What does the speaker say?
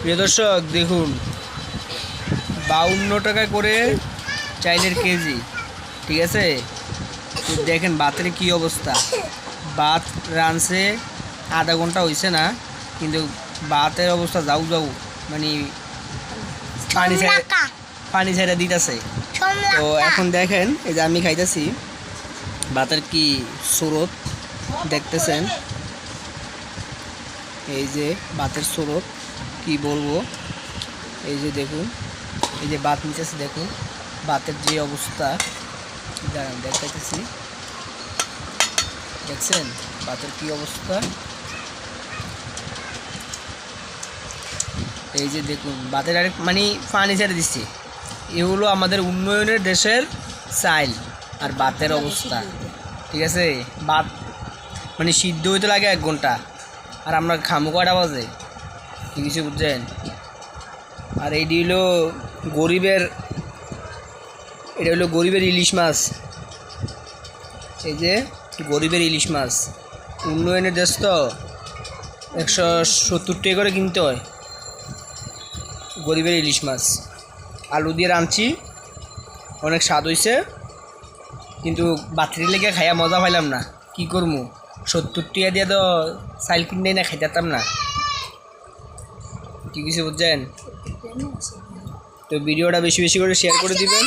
প্রিয় দর্শক দেখুন বাউন্ন টাকা করে চাইলের কেজি ঠিক আছে? তো দেখেন বাতের কি অবস্থা। বাত রানছে আধা ঘণ্টা হয়েছে না কিন্তু বাতের অবস্থা যাও যাও মানে পানি ছেড়ে পানি ছেড়ে দিতেছে। তো এখন দেখেন এই যে আমি খাইতেছি ভাতের কি স্রোত দেখতেছেন? এই যে বাতের স্রোত, কি বলব? এই যে দেখুন, এই যে বাত নিতেছে দেখুন, বাতের যে অবস্থা। দাঁড়ান, দেখাইতেছি। দেখছেন? বাতের কি অবস্থা? এই যে দেখুন, বাতের আরেক মানে পানি ছেড়ে দিচ্ছে। এগুলো আমাদের উন্নয়নের দেশের চাইল আর বাতের অবস্থা। ঠিক আছে? বাত মানে সিদ্ধ হইতে লাগে এক ঘণ্টা। আর আমরা খামো কয়টা বাজে। কি কিছু বুঝছেন? আর এইটি হলো গরিবের, এটা হলো গরিবের ইলিশ মাছ। এই যে গরিবের ইলিশ মাছ। উন্নয়নের দেশ তো একশো সত্তর টাকা করে কিনতে হয়। গরিবের ইলিশ মাছ। আলু দিয়ে রাঁধছি, অনেক স্বাদ হয়েছে কিন্তু বাতির লেগে খাইয়া মজা পাইলাম না। কি করব সত্তর টিয়া দিয়ে তো চাইল কিনে না খাইতাম না। কি কিছু বুঝছেন? তো ভিডিওটা বেশি বেশি করে শেয়ার করে দিবেন।